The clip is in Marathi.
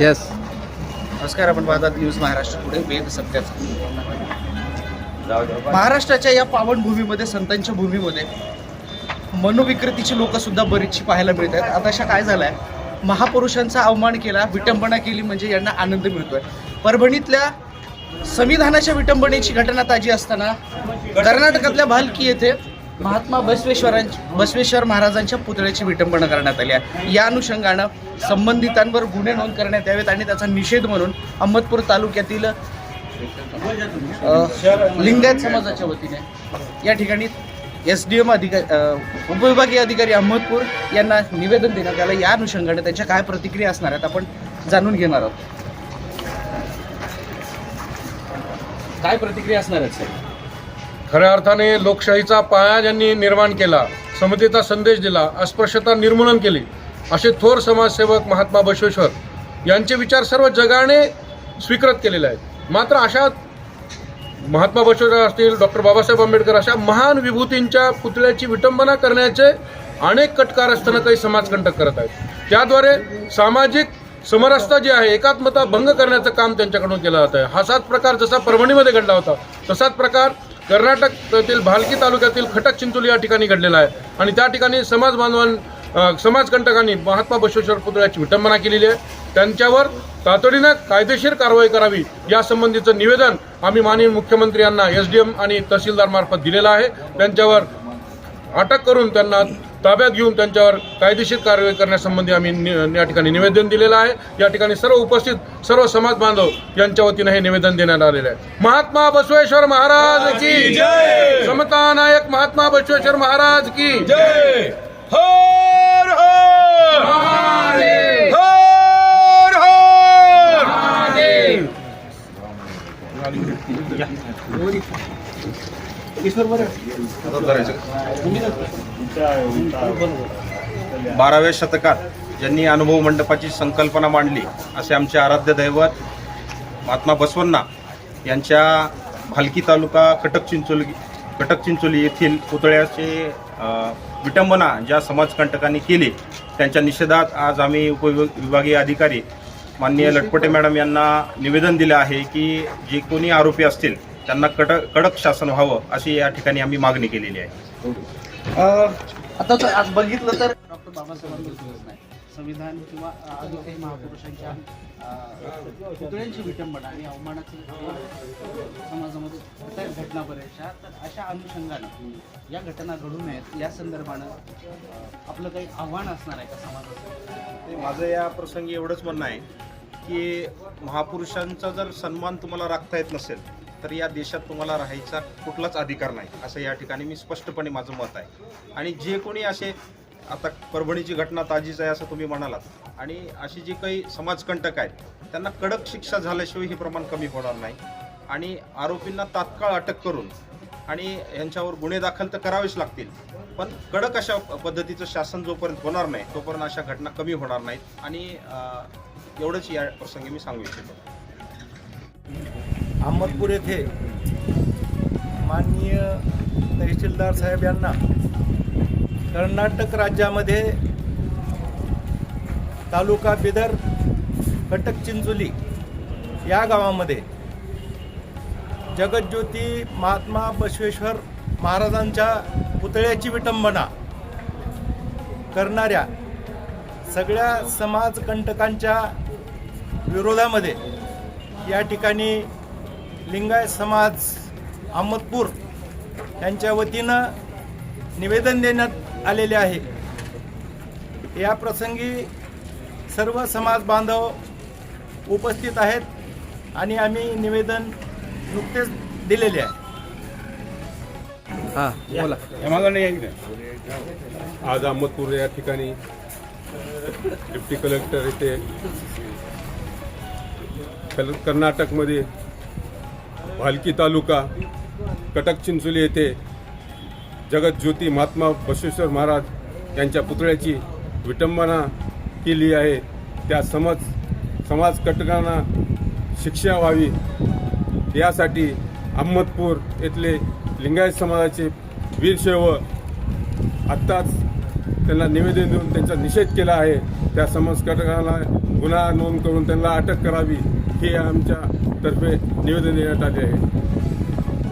येस नमस्कार आपण पाहतात न्यूज महाराष्ट्र पुढे. वेद सत्याचा महाराष्ट्राच्या या पावनभूमीमध्ये संतांच्या भूमीमध्ये मनोविकृतीची लोक सुद्धा बरीचशी पाहायला मिळत आहेत. आता अशा काय झालंय? महापुरुषांचा अवमान केला विटंबना केली म्हणजे यांना आनंद मिळतोय. परभणीतल्या संविधानाच्या विटंबनेची घटना ताजी असताना कर्नाटकातल्या भालकी येथे महात्मा बसवेश्वरांची बसवेश्वर महाराजांच्या पुतळ्याची विटंबना करण्यात आली आहे. या अनुषंगानं संबंधितांवर गुन्हे नोंद करण्यात यावेत आणि त्याचा निषेध म्हणून अहमदपूर तालुक्यातील लिंगायत समाजाच्या वतीने या ठिकाणी एस डी एम अधिकारी उपविभागीय अधिकारी अहमदपूर यांना निवेदन देण्यात आलं. या अनुषंगाने त्यांच्या काय प्रतिक्रिया असणार आहेत आपण जाणून घेणार आहोत. काय प्रतिक्रिया असणार आहेत साहेब? खऱ्या अर्थाने लोकशाहीचा पाया ज्यांनी निर्माण केला समतेचा संदेश दिला अस्पृश्यता निर्मूलन केली असे थोर समाजसेवक महात्मा बसवेश्वर यांचे विचार सर्व जगाने स्वीकृत केलेले आहेत. मात्र अशा महात्मा बसवेश्वर असतील डॉक्टर बाबासाहेब आंबेडकर अशा महान विभूतींच्या पुतळ्याची विटंबना करण्याचे अनेक कटकार असताना काही समाजकंटक करत आहेत. त्याद्वारे सामाजिक समरसता जी आहे एकात्मता भंग करण्याचं काम त्यांच्याकडून केलं जात आहे. हा सात प्रकार जसा परभणीमध्ये घडला होता तसाच प्रकार कर्नाटकातील भालकी तालुक्यातील खटक चिंचोली या ठिकाणी घडलेला आहे. आणि त्या ठिकाणी समाज बांधवां समाजकंटकांनी महात्मा बसवेश्वर पुतळ्याची विटंबना केलेली आहे. त्यांच्यावर तातडीनं कायदेशीर कारवाई करावी यासंबंधीचं निवेदन आम्ही माननीय मुख्यमंत्री यांना एस डी एम आणि तहसीलदार मार्फत दिलेलं आहे. त्यांच्यावर अटक करून त्यांना ताब्यात घेऊन त्यांच्यावर कायदेशीर कारवाई करण्यासंबंधी आम्ही या ठिकाणी निवेदन दिलेलं आहे. या ठिकाणी सर्व उपस्थित सर्व समाज बांधव यांच्या वतीनं हे निवेदन देण्यात आलेलं आहे. महात्मा बसवेश्वर महाराज की समता नायक महात्मा बसवेश्वर महाराज की हर हर! हर बाराव्या शतकात ज्यांनी अनुभव मंडपाची संकल्पना मांडली असे आमचे आराध्य दैवत महात्मा बसवण्णा यांच्या भालकी तालुका कटक चिंचोली कटक चिंचोली येथील पुतळ्याचे विटंबना ज्या समाजकंटकांनी केली त्यांच्या निषेधात आज आम्ही उपविभागीय अधिकारी माननीय लटपटे मॅडम यांना निवेदन दिलं आहे की जे कोणी आरोपी असतील त्यांना कडक कडक शासन व्हावं अशी या ठिकाणी आम्ही मागणी केलेली आहे. अ, आता तर आज बघितलं तर डॉक्टर बाबासाहेबांबद्दलच नाही. संविधान किंवा अजून काही महापुरुषांच्या पुतळ्यांची विटंबना आणि अवमानाची समाजामध्ये होत आहेत घटना बऱ्याचशा तर अशा अनुषंगानं या घटना घडू नयेत या संदर्भानं आपलं काही आव्हान असणार आहे का समाजाचं? ते माझं या प्रसंगी एवढंच म्हणणं आहे की महापुरुषांचा जर सन्मान तुम्हाला राखता येत नसेल तर या देशात तुम्हाला राहायचा कुठलाच अधिकार नाही असं या ठिकाणी मी स्पष्टपणे माझं मत आहे. आणि जे कोणी असे आता परभणीची घटना ताजीच आहे असं तुम्ही म्हणालात आणि अशी जी काही समाजकंटक आहेत त्यांना कडक शिक्षा झाल्याशिवाय हे प्रमाण कमी होणार नाही. आणि आरोपींना तात्काळ अटक करून आणि यांच्यावर गुन्हे दाखल तर करावेच लागतील पण कडक अशा पद्धतीचं शासन जोपर्यंत होणार नाही तोपर्यंत अशा घटना कमी होणार नाहीत. आणि एवढंच या प्रसंगी मी सांगू इच्छितो. अहमदपूर येथे माननीय तहसीलदार साहेब यांना कर्नाटक राज्यामध्ये तालुका बिदर कटक चिंचोली या गावामध्ये जगज्योती महात्मा बसवेश्वर महाराजांच्या पुतळ्याची विटंबना करणाऱ्या सगळ्या समाजकंटकांच्या विरोधामध्ये या ठिकाणी लिंगायत समाज अहमदपूर यांच्या वतीनं निवेदन देण्यात आलेले आहे. या प्रसंगी सर्व समाज बांधव उपस्थित आहेत आणि आम्ही निवेदन नुकतेच दिलेले आहे. हां बोला. आज अहमदपूर या ठिकाणी डिप्टी कलेक्टर येथे कल कर्नाटकमध्ये भालकी तालुका कटक चिंचोली येथे जगज्योती महात्मा बसवेश्वर महाराज यांच्या पुतळ्याची विटंबना केली आहे. त्या समज समाज कटकांना शिक्षा व्हावी. यासाठी अहमदपूर येथले लिंगायत समाजाचे वीरशैव आत्ताच त्यांना निवेदन देऊन त्यांचा निषेध केला आहे. त्या समाज कटकांना गुन्हा नोंद करून त्यांना अटक करावी. हे आमच्या तर्फे निवेदन देण्यात आले आहे.